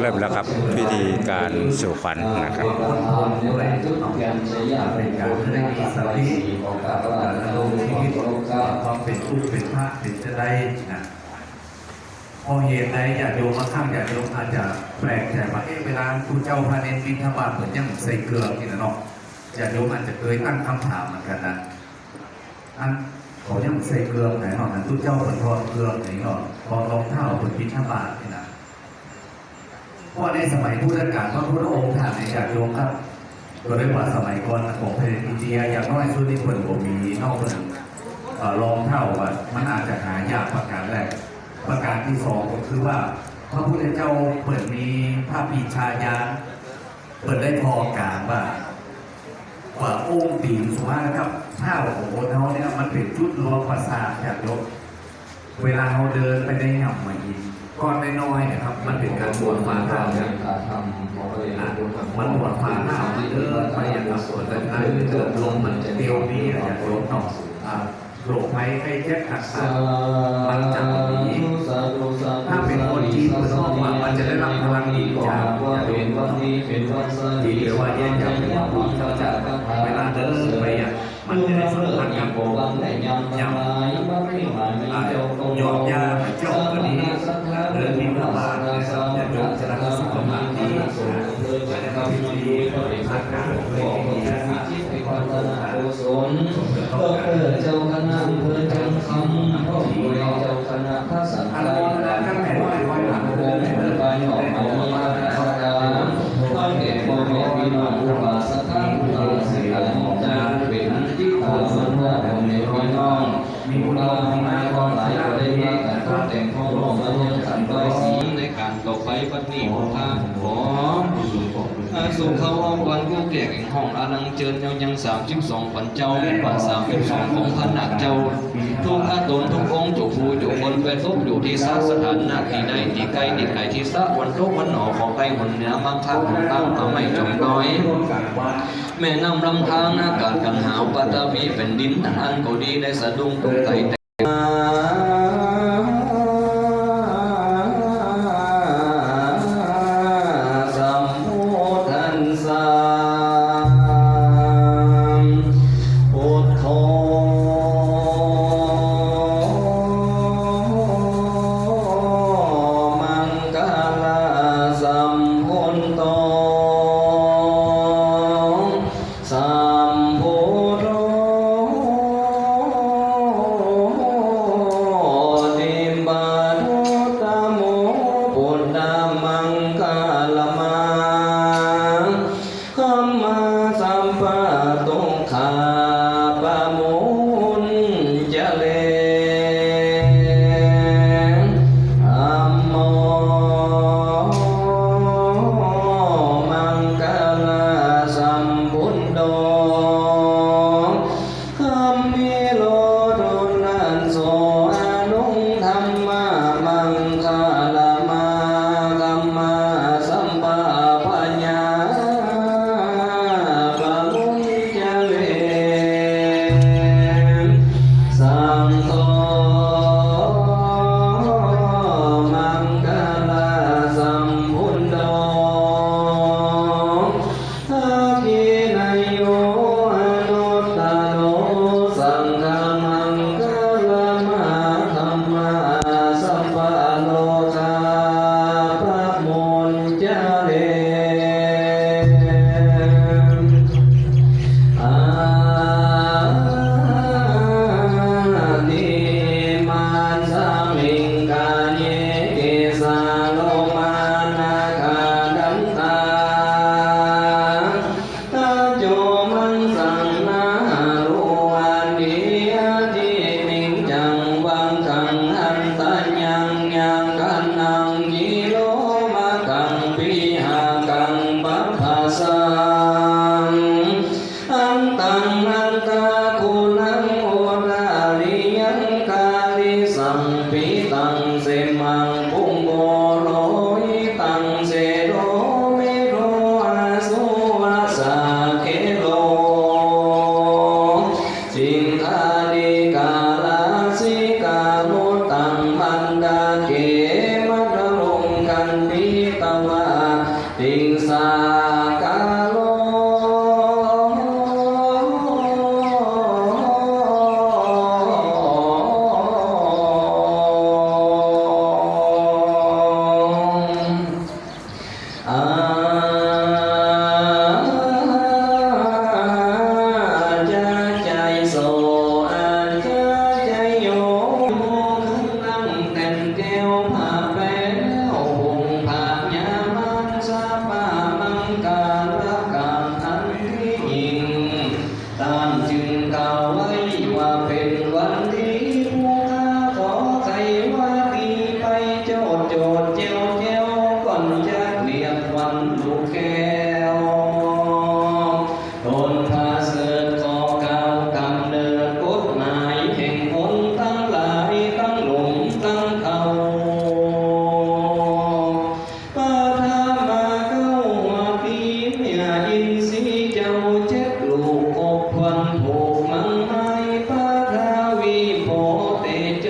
เริ่มแล้วครับพิธีการสู่ขวัญนะครับด้วยการใช้ยาเป็นการได้มีสติของการว่าเราชีวิตความเป็นผู้เป็นพระเป็นจะได้นะพอเหตุใดอยากโยมมาข้างอยากโยมอาจจะแปลกใจว่าเอ๊ะเวลาคุณเจ้าพระเนรบินทบาทเหมือนยังใส่เกลือนี่นะเนาะอยากโยมอาจจะเคยตั้งคำถามเหมือนกันนะอันเขายังใส่เกลือไหนเนาะนะทุกเจ้าเป็นทอดเกลือไหนเนาะพอรองเท้าเป็นบินทบาท เพราะในสมัยพุทธกาลพระพุทธองค์ท่านในจากโยมครับก็ได้ว่าสมัยก่อนของประเทศอินเดียอย่างน้อยสุดที่คนบ่มีนอกคนเอ่อรองเท่าว่ามันอาจจะหายากประการแรก ประการที่สองก็คือว่า พระพุทธเจ้าเปิดมีพระปีชาญาเปิดได้พอกลางว่าว่าองค์ตีนสุภาพนะครับถ้าของคนเขาเนี่ยมันเป็นจุดรวมประสาทจากยก เวลาเราเดินไปได้หย่ำมาอิน ก้อนน้อยๆนะครับ มันเป็นการบวชฟ้าข้าวเนี่ยอะมันบวชฟ้าข้าวมันเดินไปอย่างกับสวนแต่ถ้าเดินลงมันจะเดียวนี้อย่างลงต่ออะโรคภัยไข้เจ็บขัดสามันจะหนีถ้าเป็นคนจีนคนนอกว่ามันจะได้รับพลังดีจากอย่างเป็นวันนี้เป็นวันดีหรือว่าแย่อย่างเป็นวันดีเขาจะเวลาเดินไปอะมันจะได้สัมผัสกับโบยำยำยอมยาเจ้าคนนี้เดินมีพระบาทนะครับจะยกจะรักสุขภาพดีนะ จะได้พิธีพัฒนาเพื่อที่จะมีชีวิตความสุขกุศลเพื่อเจ้าคณะอำเภอจังคำพ่อผู้เจ้าคณะพระสังฆอะไรานะข้างไหนว่าไว้หลังเดินมเดินไปหอกเอามาสักการข้าเก็บพ่อแม่พี่น้องอุบาสกผู้ตาสิลจะเป็นที่ตาสันว่าของในพี่น้องมีบุญบารมีก็หลายก็ได้เรียกกันก็แต่งข้อมมายังสันใบสีในการต่อไปปัจจุบันทาขอ สุเขาเอาวันกู้แก่แห่งห้องอานังเจิญยังยังสามสิบสองปันเจ้าเป็นป่าสามสิบสองของพระนักเจ้า ทุกอาตนทุกองค์จุภูจุคนไปทุกอยู่ที่สาสถานนาที่ใดที่ไกล้ที่ไกลที่สะวันทุกวันหนอของไกลหนเหนือมังคับของตั้งทำให้จงน้อย แม่น้ำลำทางอากาศกันหาวปัตตามีเป็นดินอันก็ดีได้สะดุ้งตกใจ สั โจดเจียวเจียวก่อนจะเรียกวันลูกแก้วโดนพาเสิร์ขอเก่ากำเนิดกฎหมายแห่งคนตั้งหลายตั้งหลุมตั้งเขาปาทามาเข้ามาปีเมียอินสีเจ้าเจ็ดลูกอกพันผูกมันไม้ปาทาวีโพเตจ